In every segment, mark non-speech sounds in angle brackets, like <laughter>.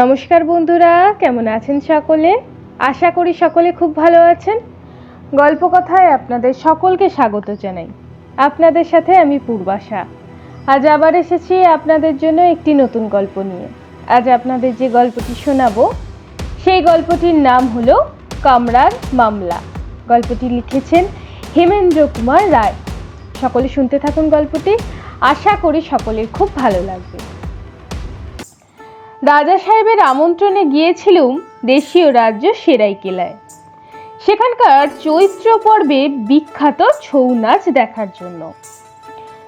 নমস্কার বন্ধুরা, কেমন আছেন সকলে? আশা করি সকলে খুব ভালো আছেন। গল্প কথায় আপনাদের সকলকে স্বাগত জানাই। আপনাদের সাথে আমি পূর্বাশা। আজ আবার এসেছি আপনাদের জন্য একটি নতুন গল্প নিয়ে। আজ আপনাদের যে গল্পটি শোনাবো, সেই গল্পটির নাম হলো কামরার মামলা। গল্পটি লিখেছেন হেমেন্দ্র কুমার রায়। সকলে শুনতে থাকুন গল্পটি। আশা করি সকলের খুব ভালো লাগবে। রাজা সাহেবের আমন্ত্রণে গিয়েছিলুম দেশীয় রাজ্য সেরাইকেলায় সেখানকার চৈত্র পর্বে বিখ্যাত ছৌ নাচ দেখার জন্য।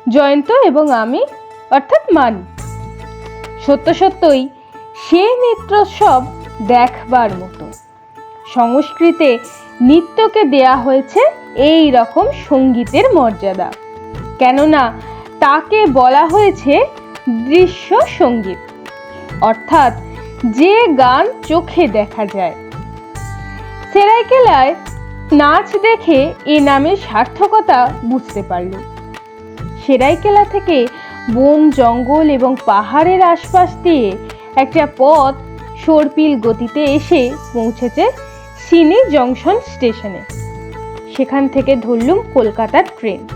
জয়ন্ত এবং আমি, অর্থাৎ মানি। সত্য সত্যই, সে নৃত্যোৎসব দেখবার মতো। সংস্কৃতে নৃত্যকে দেয়া হয়েছে এই রকম সঙ্গীতের মর্যাদা। কেননা, তাকে বলা হয়েছে দৃশ্য সংগীত। অর্থাৎ যে গান চোখে দেখা যায়। সেরাইকেলায় নাচ দেখে এ নামের সার্থকতা বুঝতে পারল সেরাইকেলা থেকে বন, জঙ্গল এবং পাহাড়ের আশপাশ দিয়ে একটা পথ সর্পিল গতিতে এসে পৌঁছেছে সিনি জংশন স্টেশনে। সেখান থেকে ধরলুম কলকাতার ট্রেন।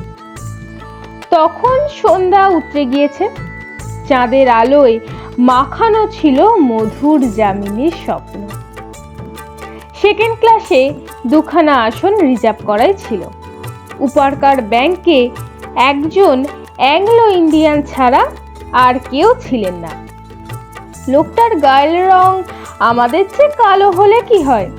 তখন সন্ধ্যা উতরে গিয়েছে। চাঁদের আলোয় মাখানো ছিল মধুর জামিনীর স্বপ্ন। সেকেন্ড ক্লাসে দুখানা আসন রিজার্ভ করাই ছিল। উপারকার ব্যাংকে একজন অ্যাংলো ইন্ডিয়ান ছাড়া আর কেউ ছিলেন না। লোকটার গায়ের রং আমাদের চেয়ে কালো হলে কি হয়?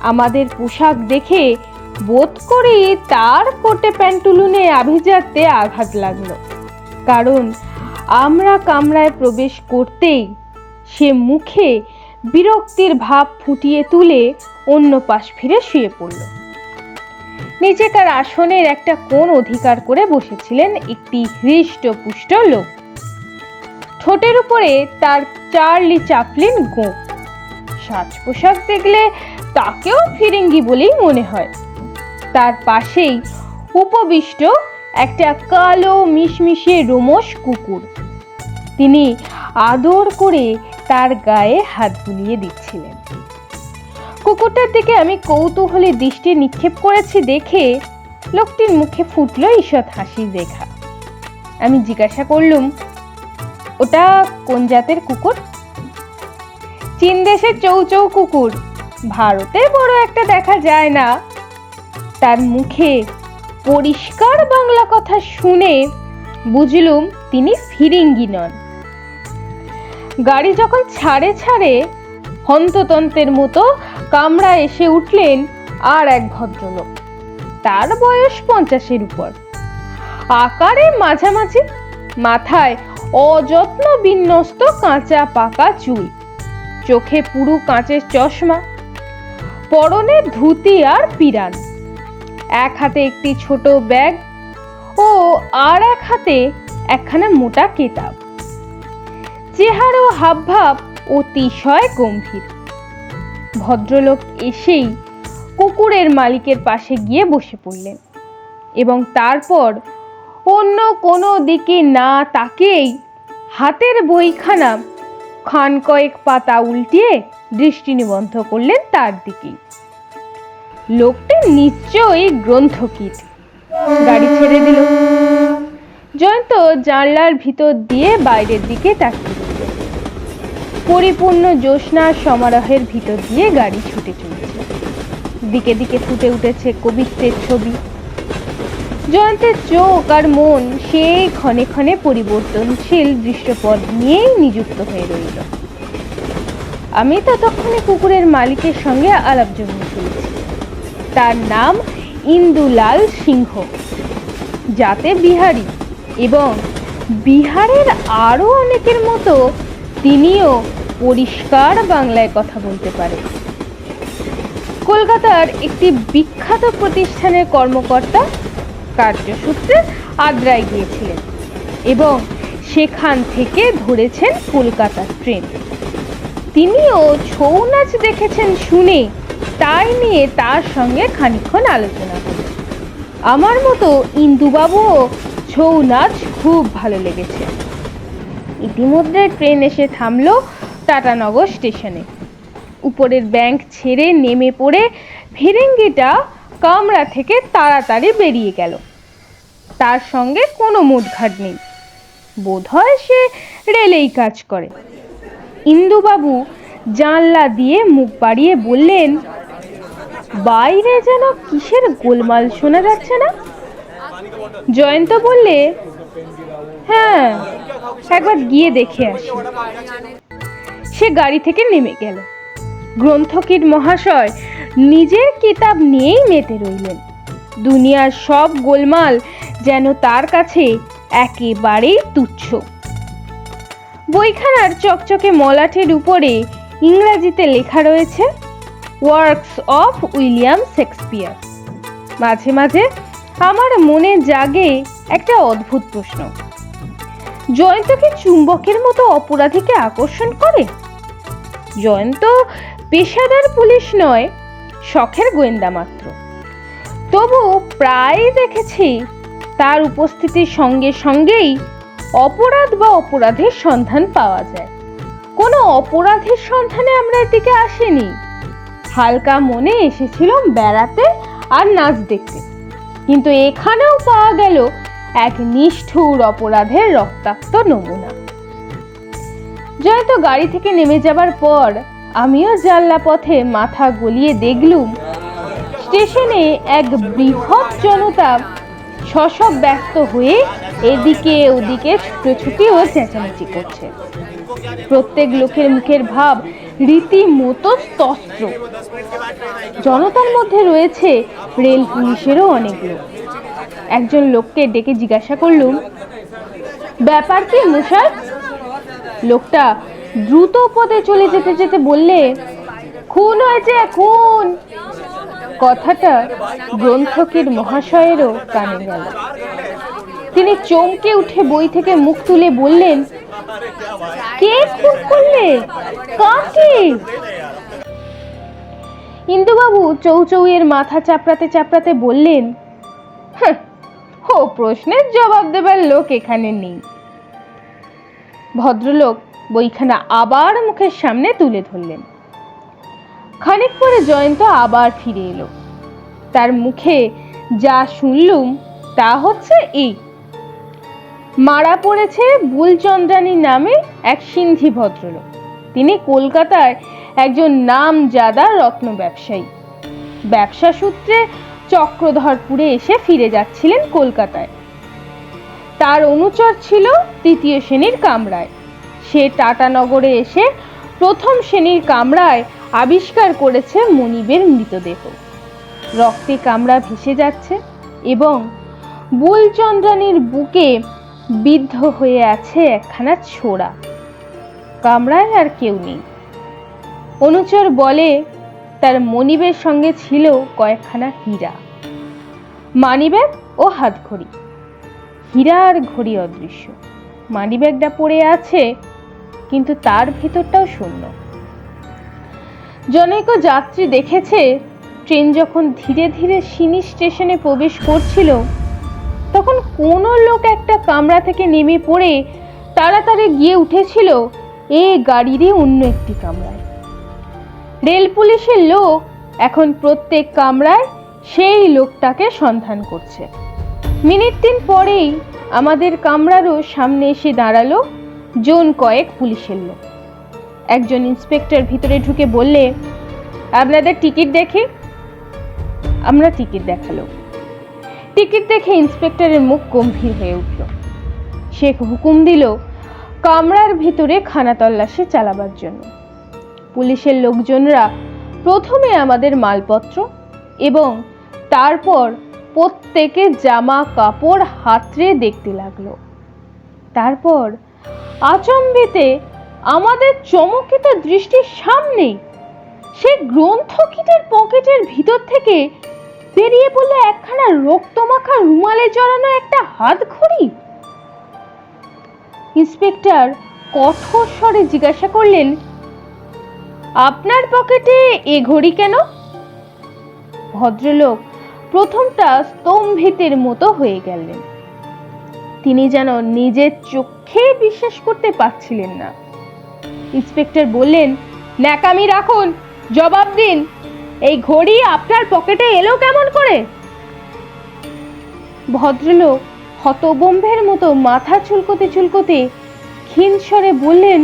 আমাদের পোশাক দেখে বোধ করি তার কোটে প্যান্টুলুনে আভিজাত্যে আঘাত লাগল। কারণ আমরা কামরায় প্রবেশ করতেই সে মুখে বিরক্তির ভাব ফুটিয়ে তুলে অন্য পাশ ফিরে শুয়ে পড়ল। নিজেকার আসনের একটা কোণ অধিকার করে বসেছিলেন একটি হৃষ্টপুষ্ট লোক। ঠোঁটের উপরে তার চার্লি চাপলিন গোঁপ সাজ পোশাক দেখলে তাকেও ফিরিঙ্গি বলেই মনে হয়। তার পাশেই উপবিষ্ট একটা কালো মিশমিশে রোমস কুকুর। তিনি আদর করে তার গায়ে হাত বুলিয়ে দিচ্ছিলেন। কুকুরটার দিকে আমি কৌতূহলী দৃষ্টি নিক্ষেপ করেছি দেখে লোকটির মুখে ফুটল ঈষৎ হাসির রেখা। আমি জিজ্ঞাসা করলুম, ওটা কোন জাতের কুকুর? চীন দেশের চৌচৌ কুকুর। ভারতে বড় একটা দেখা যায় না। তার মুখে পরিষ্কার বাংলা কথা শুনে বুঝলুম তিনি ফিরিঙ্গি নন। গাড়ি যখন ছাড়ে ছাড়ে হন্ততন্ত্রের মতো কামরা এসে উঠলেন আর এক ভদ্রলোক। তার বয়স পঞ্চাশের উপর। আকারে মাঝামাঝি, মাথায় অযত্ন বিন্যস্ত কাঁচা পাকা চুল। চোখে পুরু কাঁচের চশমা, পরনে ধুতি আর পিরান। এক হাতে একটি ছোট ব্যাগ ও আর এক হাতে একখানা মোটা কেতাব। চেহারা ও হাবভাব অতিশয় গম্ভীর। ভদ্রলোক এসেই কুকুরের মালিকের পাশে গিয়ে বসে পড়লেন এবং তারপর অন্য কোনো দিকে না তাকেই হাতের বইখানা খান কয়েক পাতা উল্টিয়ে দৃষ্টি নিবন্ধ করলেন তার দিকেই। লোকটি নিশ্চয়ই গ্রন্থকিট গাড়ি ছেড়ে দিল। জয়ন্ত জানলার ভিতর দিয়ে বাইরের দিকে তাকিয়ে পরিপূর্ণ জ্যোৎস্নার সমারোহের ভিতর দিয়ে গাড়ি ছুটে চলেছে। দিকে দিকে ফুটে উঠেছে কবিত্বের ছবি। জয়ন্তের চোখ আর মন সেই ক্ষণে ক্ষণে পরিবর্তনশীল দৃশ্যপদ নিয়েই নিযুক্ত হয়ে রইল। আমি ততক্ষণে কুকুরের মালিকের সঙ্গে আলাপ জমিয়ে ফেলেছি তার নাম ইন্দুলাল সিংহ, যাতে বিহারি এবং বিহারের আরও অনেকের মতো তিনিও পরিষ্কার বাংলায় কথা বলতে পারে। কলকাতার একটি বিখ্যাত প্রতিষ্ঠানের কর্মকর্তা কার্যসূত্রে আদ্রায় গিয়েছিলেন এবং সেখান থেকে ধরেছেন কলকাতার ট্রেন। তিনিও ছৌ নাচ দেখেছেন শুনে তাই নিয়ে তার সঙ্গে খানিক্ষণ আলোচনা করি। আমার মতো ইন্দুবাবুও ছৌ নাচ খুব ভালো লেগেছে। ইতিমধ্যে ট্রেন এসে থামলো টাটানগর স্টেশনে। উপরের ব্যাংক ছেড়ে নেমে পড়ে ফিরেঙ্গিটা কামরা থেকে তাড়াতাড়ি বেরিয়ে গেল। তার সঙ্গে কোনো মুঠঘাট নেই। বোধহয় সে রেলেই কাজ করে। ইন্দুবাবু জানলা দিয়ে মুখ বাড়িয়ে বললেন, বাইরে যেন কিসের গোলমাল শোনা যাচ্ছে না? জয়ন্ত বললে হ্যাঁ একবার গিয়ে দেখে আসি। সে গাড়ি থেকে নেমে গেল। গ্রন্থকির মহাশয় নিজের কিতাব নিয়েই মেতে রইলেন। দুনিয়ার সব গোলমাল যেন তার কাছে একেবারেই তুচ্ছ। বইখানার চকচকে মলাটের উপরে ইংরেজিতে লেখা রয়েছে ওয়ার্কস অফ উইলিয়াম শেক্সপিয়ার মাঝে মাঝে আমার মনে জাগে একটা অদ্ভুত প্রশ্ন। জয়ন্ত কি চুম্বকের মতো অপরাধীকে আকর্ষণ করে? জয়ন্ত পেশাদার পুলিশ নয়, শখের গোয়েন্দা মাত্র। তবু প্রায় দেখেছি তার উপস্থিতির সঙ্গে সঙ্গেই অপরাধ বা অপরাধের সন্ধান পাওয়া যায়। কোনো অপরাধের সন্ধানে আমরা এদিকে আসিনি। হালকা মনে এসেছিলাম বেড়াতে আর নাচ দেখতে। কিন্তু এখানেও পাওয়া গেল এক নিষ্ঠুর অপরাধের রক্তাক্ত নমুনা। জয়তো গাড়ি থেকে নেমে যাবার পর আমিও জানলা পথে মাথা গলিয়ে দেখলুম, স্টেশনে এক বৃহৎ জনতা শশব ব্যস্ত হয়ে এদিকে ওদিকে ছুটোছুটি ও চেঁচামেচি করছে। প্রত্যেক লোকের মুখের ভাব রীতিমতো স্তস্ত্র জনতার মধ্যে রয়েছে রেল পুলিশেরও অনেক লোক। একজন লোককে ডেকে জিজ্ঞাসা করলুম, ব্যাপার কি মশাই? লোকটা দ্রুত পদে চলে যেতে যেতে বললে, খুন হয়েছে, খুন! কথাটা গ্রন্থকের মহাশয়েরও কানে গেল। তিনি চমকে উঠে বই থেকে মুখ তুলে বললেন কে খুন করলে? কাকে? ইন্দুবাবু চৌচৌয়ের মাথা চাপড়াতে চাপড়াতে বললেন "হাহ, ও প্রশ্নের জবাব দেবার লোক এখানে নেই। ভদ্রলোক বইখানা আবার মুখের সামনে তুলে ধরলেন। খানিক পরে জয়ন্ত আবার ফিরে এলো। তার মুখে যা শুনলুম তা হচ্ছে এই। মারা পড়েছে বুলচন্দ্রানী নামে এক সিন্ধি ভদ্রলোক। তিনি কলকাতায় একজন নাম নামজাদা রত্ন ব্যবসায়ী। ব্যবসা সূত্রে চক্রধরপুরে এসে ফিরে যাচ্ছিলেন কলকাতায়। তার অনুচর ছিল তৃতীয় শ্রেণির কামরায়। সে টাটানগরে এসে প্রথম শ্রেণির কামরায় আবিষ্কার করেছে মনিবের মৃতদেহ। রক্তে কামড়া ভেসে যাচ্ছে এবং বুলচন্দ্রানীর বুকে বিদ্ধ হয়ে আছে একখানা ছোড়া। কামরায় আর কেউ নেই। অনুচর বলে, তার মনিবের সঙ্গে ছিল কয়েকখানা হীরা। মানিব্যাগ ও হাতঘড়ি। হীরা আর ঘড়ি অদৃশ্য। মানিব্যাগটা পড়ে আছে, কিন্তু তার ভিতরটাও শূন্য। জনৈক যাত্রী দেখেছে, ট্রেন যখন ধীরে ধীরে সিনি স্টেশনে প্রবেশ করছিল তখন কোনো লোক একটা কামরা থেকে নেমে পড়ে তাড়াতাড়ি গিয়ে উঠেছিল এ গাড়িরই অন্য একটি কামরায়। রেল পুলিশের লোক এখন প্রত্যেক কামরায় সেই লোকটাকে সন্ধান করছে। মিনিট তিন পরেই আমাদের কামরারও সামনে এসে দাঁড়াল জোন কয়েক পুলিশের লোক। একজন ইন্সপেক্টর ভিতরে ঢুকে বললে, আপনাদের টিকিট দেখি? আমরা টিকিট দেখাল। টিকিট দেখে ইন্সপেক্টরের মুখ গম্ভীর হয়ে উঠল। সে হুকুম দিল, কামরার ভিতরে খানা তল্লাশি চালাবার জন্য। পুলিশের লোকজনরা প্রথমে আমাদের মালপত্র এবং তারপর প্রত্যেকে জামা কাপড় হাতড়ে দেখতে লাগল। তারপর আচম্বিতে আমাদের চমকিত দৃষ্টির সামনে সে গ্রন্থকিটের পকেটের ভিতর থেকে বেরিয়ে পড়ল একখানা রক্তমাখা রুমালে জড়ানো একটা হাত ঘড়ি ইন্সপেক্টর কঠোর স্বরে জিজ্ঞাসা করলেন, আপনার পকেটে এ ঘড়ি কেন? ভদ্রলোক প্রথমটা স্তম্ভিতের মতো হয়ে গেলেন। তিনি যেন নিজের চোখে বিশ্বাস করতে পারছিলেন না। ইন্সপেক্টর বললেন, ন্যাকামি রাখুন, জবাব দিন। এই ঘড়ি আপনার পকেটে এলো কেমন করে? ভদ্রলোক হতবম্বের মতো মাথা চুলকোতে চুলকোতে ক্ষীণস্বরে বললেন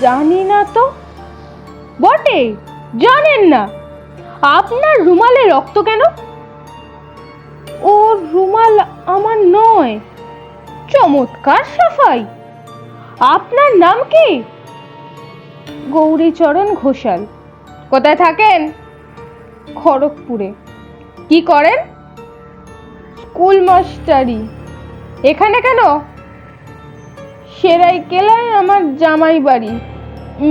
জানি না তো? বটে, জানেন না। আপনার রুমালে রক্ত কেন? ও রুমাল আমার নয়, চমৎকার সাফাই। আপনার নাম কি? গৌরীচরণ ঘোষাল। কোথায় থাকেন? খড়গপুরে। কি করেন? স্কুল মাস্টারি। এখানে কেন? সেরাই কেলায় আমার জামাই বাড়ি।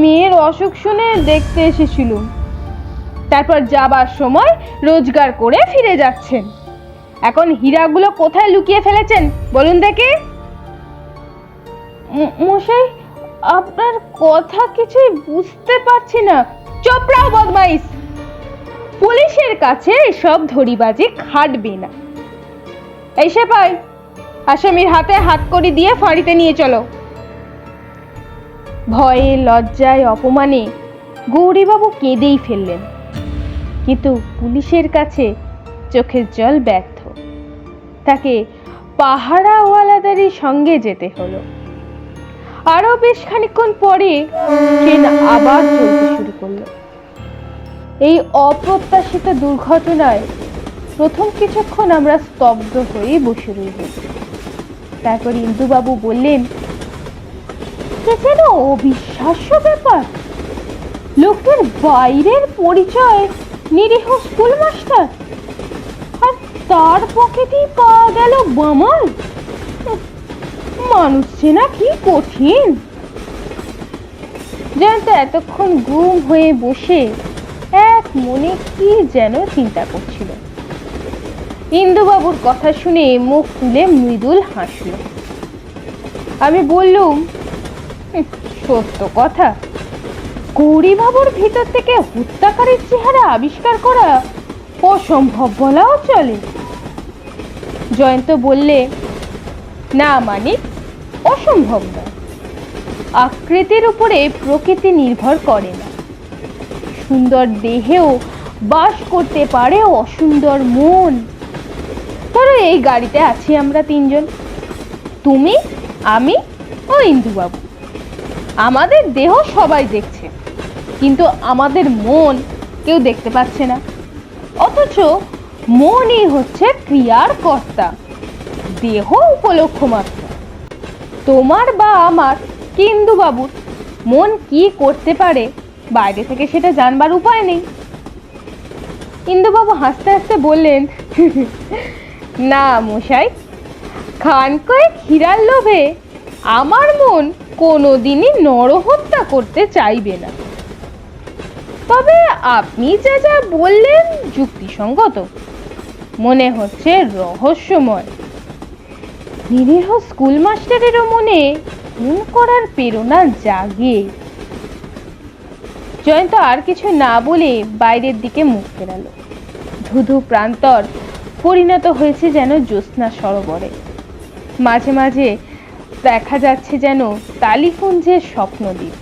মেয়ের অসুখ শুনে দেখতে এসেছিলুম তারপর যাবার সময় রোজগার করে ফিরে যাচ্ছেন। এখন হীরাগুলো কোথায় লুকিয়ে ফেলেছেন বলুন দেখি। মশাই আপনার কথা কিছুই বুঝতে পারছি না। চোপড়াও বদমাইশ। পুলিশের কাছে এসব ধরিবাজি খাটবে না। এই সেপাই আসামির হাতে হাত করি দিয়ে ফাঁড়িতে নিয়ে চলো। ভয়ে, লজ্জায়, অপমানে গৌরীবাবু কেঁদেই ফেললেন। কিন্তু পুলিশের কাছে চোখের জল ব্যর্থ। তাকে পাহারাওয়ালাদেরই সঙ্গে যেতে হলো। আরও বেশ খানিকক্ষণ পরে ট্রেন আবার চলতে শুরু করল। এই অপ্রত্যাশিত দুর্ঘটনায় প্রথম কিছুক্ষণ আমরা স্তব্ধ হয়ে বসে রইব তারপর ইন্দুবাবু বললেন "এ যেন অবিশ্বাস্য ব্যাপার। লোকের বাইরের পরিচয় নিরীহ স্কুল মাস্টার আর তার পকেটেই পাওয়া গেল বামাল মানুষ চেনা কি কঠিন। জয়ন্ত এতক্ষণ গুম হয়ে বসে এক মনে কি যেন চিন্তা করছিল। ইন্দুবাবুর কথা শুনে মুখ তুলে মৃদুল হাসল। আমি বললুম সত্য কথা। গৌরীবাবুর ভিতর থেকে হত্যাকারীর চেহারা আবিষ্কার করা অসম্ভব বলাও চলে। জয়ন্ত বললে, না মানিক অসম্ভব না আকৃতির উপরে প্রকৃতি নির্ভর করে না। সুন্দর দেহেও বাস করতে পারে অসুন্দর মন। ধরো এই গাড়িতে আছি আমরা তিনজন। তুমি, আমি ও ইন্দুবাবু। আমাদের দেহ সবাই দেখছে, কিন্তু আমাদের মন কেউ দেখতে পাচ্ছে না। অথচ মনই হচ্ছে ক্রিয়ার কর্তা। দেহ উপলক্ষ মাত্র। তোমার বা আমার কিন্দু বাবুর মন কি করতে পারে? বাইরে থেকে সেটা জানবার উপায় নেই। ইন্দুবাবু হাসতে হাসতে বললেন, <laughs> না মশাই, খান কয়েক হীরার লোভে আমার মন কোনোদিনই নরহত্যা করতে চাইবে না। তবে আপনি যা যা বললেন যুক্তিসঙ্গত। মনে হচ্ছে রহস্যময়। নিরীহ স্কুল মাস্টারেরও মনে খুন করার প্রেরণা জাগে। জয়ন্ত আর কিছু না বলে বাইরের দিকে মুখ ফেরালো। ধুধু প্রান্তর পরিণত হয়েছে যেন জ্যোৎস্না সরোবরে। মাঝে মাঝে দেখা যাচ্ছে যেন তালিকুঞ্জের স্বপ্নদ্বীপ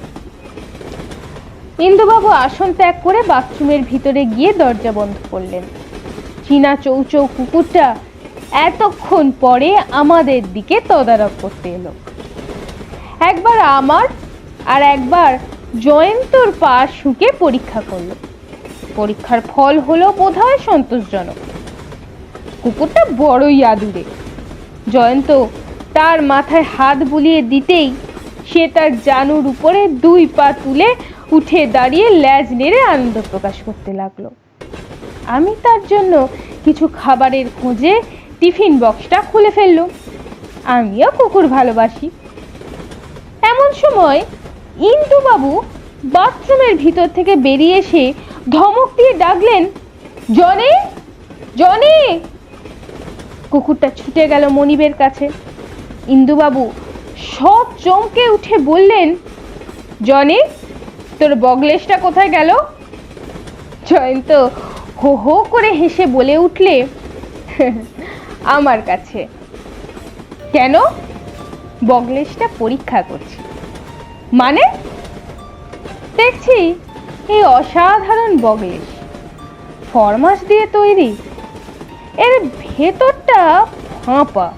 ইন্দুবাবু আসন ত্যাগ করে বাথরুমের ভিতরে গিয়ে দরজা বন্ধ করলেন। চীনা চৌচৌ কুকুরটা এতক্ষণ পরে আমাদের দিকে তদারক করতে এলো। একবার আমার আর একবার জয়ন্তর পা শুকে পরীক্ষা করল। পরীক্ষার ফল হলো বোধহয় সন্তোষজনক। কুকুরটা বড়ই আদুরে। জয়ন্ত তার মাথায় হাত বুলিয়ে দিতেই সে তার জানুর উপরে দুই পা তুলে উঠে দাঁড়িয়ে ল্যাজ নেড়ে আনন্দ প্রকাশ করতে লাগল। আমি তার জন্য কিছু খাবারের খোঁজে টিফিন বক্সটা খুলে ফেললুম আমিও কুকুর ভালোবাসি। এমন সময় ইন্দুবাবু বাথরুমের ভিতর থেকে বেরিয়ে এসে ধমক দিয়ে ডাকলেন, জনে জনে! কুকুরটা ছুটে গেল মনিবের কাছে। ইন্দুবাবু সব চমকে উঠে বললেন, জনে, তোর বগলেশটা কোথায় গেল? জয়ন্ত হো হো করে হেসে বলে উঠলে আমার কাছে। কেন? বগলেশটা পরীক্ষা করছি। মানে? দেখছি, এই অসাধারণ বগলেশ ফরমাস দিয়ে তৈরি। এর ভেতরটা ফাঁপা।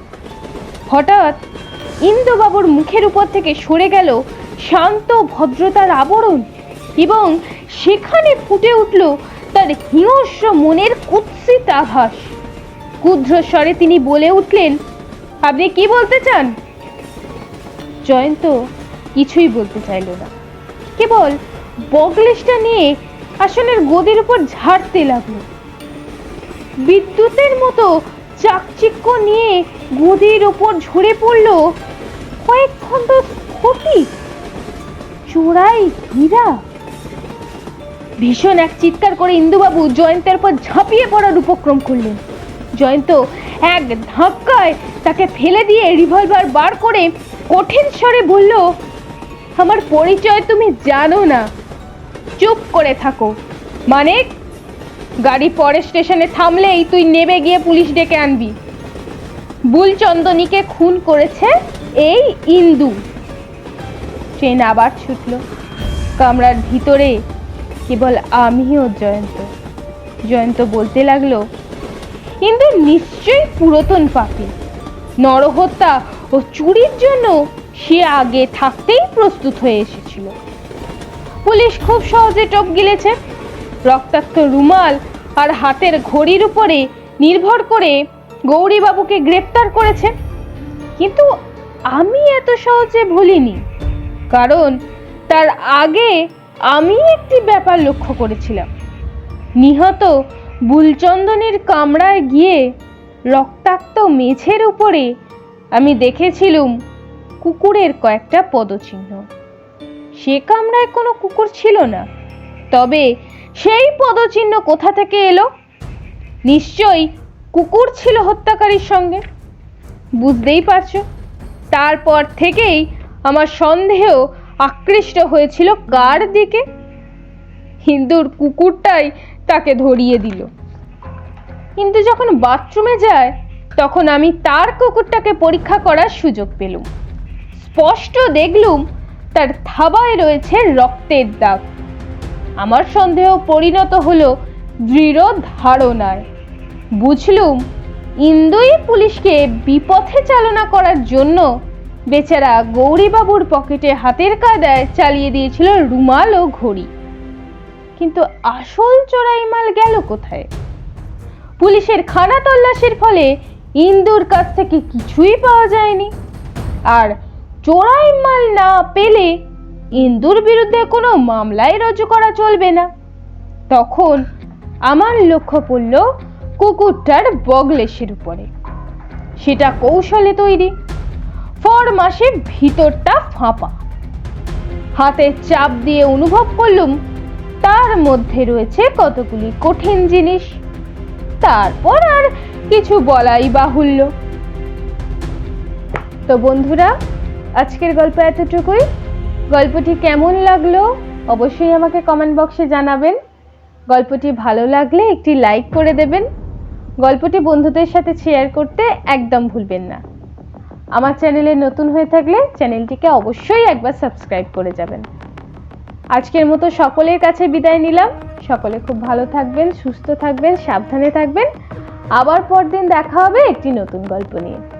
হঠাৎ ইন্দুবাবুর মুখের উপর থেকে সরে গেল শান্ত ভদ্রতার আবরণ এবং সেখানে ফুটে উঠল তার হিংস্র মনের কুৎসিত আভাস। ক্ষুদ্র স্বরে তিনি বলে উঠলেন, আপনি কি বলতে চান? জয়ন্ত কিছুই বলতে চাইল না। কেবল বগলেশটা নিয়ে আসনের গদির উপর ঝাড়তে লাগল। বিদ্যুতের মতো চাকচিক্য নিয়ে গদির ওপর ঝরে পড়ল কয়েক খণ্ড স্ফটিক। চোরাই হীরা। ভীষণ এক চিৎকার করে ইন্দুবাবু জয়ন্তের পর ঝাঁপিয়ে পড়ার উপক্রম করলেন। জয়ন্ত এক ধাক্কায় তাকে ফেলে দিয়ে রিভলভার বার করে কঠিন স্বরে বলল, আমার পরিচয় তুমি জানো না। চুপ করে থাকো। মানে গাড়ি পরে স্টেশনে থামলেই তুই নেবে গিয়ে পুলিশ ডেকে আনবি। বুলচন্দনীকে খুন করেছে এই ইন্দু। ট্রেন আবার ছুটল। কামরার ভিতরে কেবল আমিও জয়ন্ত। জয়ন্ত বলতে লাগল ইন্দু নিশ্চয়ই পুরাতন পাপি। নরহত্যা ও চুরির জন্য সে আগে থাকতেই প্রস্তুত হয়ে এসেছিল। পুলিশ খুব সহজে টোপ গিলেছে। রক্তাক্ত রুমাল আর হাতের ঘড়ির উপরে নির্ভর করে গৌরীবাবুকে গ্রেপ্তার করেছে। কিন্তু আমি এত সহজে ভুলিনি, কারণ তার আগে আমি একটি ব্যাপার লক্ষ্য করেছিলাম। নিহত বুলচন্দনের কামরায় গিয়ে রক্তাক্ত মেঝের উপরে আমি দেখেছিলুম কুকুরের কয়েকটা পদচিহ্ন। সে কামরায় কোনো কুকুর ছিল না। তবে সেই পদচিহ্ন কোথা থেকে এলো? নিশ্চয়ই কুকুর ছিল হত্যাকারীর সঙ্গে। বুঝতেই পারছ? তারপর থেকেই আমার সন্দেহ আকৃষ্ট হয়েছিল কার দিকে? হিন্দুর কুকুরটাই তাকে ধরিয়ে দিল। কিন্তু যখন বাথরুমে যায়, তখন আমি তার কুকুরটাকে পরীক্ষা করার সুযোগ পেলুম। স্পষ্ট দেখলুম তার থাবায় রয়েছে রক্তের দাগ। আমার সন্দেহ পরিণত হলো দৃঢ় ধারণায় বুঝলুম, ইন্দুই পুলিশকে বিপথে চালনা করার জন্য বেচারা গৌরীবাবুর পকেটে হাতের কাদায় চালিয়ে দিয়েছিল রুমাল ও ঘড়ি। কিন্তু আসল চোরাই মাল গেল কোথায়? পুলিশের খানা তল্লাশির ফলে ইন্দুর কাছ থেকে কিছুই পাওয়া যায়নি। আর চোরাই মাল না পেলে ইন্দুর বিরুদ্ধে কোনো মামলাই রজু করা চলবে না। তখন আমার লক্ষ্য পড়ল কুকুরটার বগলেশের উপরে। সেটা কৌশলে তৈরি। ফর মাসে ভিতরটা ফাঁপা। হাতে চাপ দিয়ে অনুভব করলুম তার মধ্যে রয়েছে কতগুলি কঠিন জিনিস। তারপর আর কিছু বলাই বাহুল্য। তো বন্ধুরা, আজকের গল্প এতটুকুই। গল্পটি কেমন লাগল অবশ্যই আমাকে কমেন্ট বক্সে জানাবেন। গল্পটি ভালো লাগলে একটি লাইক করে দেবেন। গল্পটি বন্ধুদের সাথে শেয়ার করতে একদম ভুলবেন না। আমার চ্যানেলে নতুন হয়ে থাকলে চ্যানেলটিকে অবশ্যই একবার সাবস্ক্রাইব করে যাবেন। আজকের মতো সকলের কাছে বিদায় নিলাম। সকলে খুব ভালো থাকবেন, সুস্থ থাকবেন, সাবধানে থাকবেন। আবার পরদিন দেখা হবে একটি নতুন গল্প নিয়ে।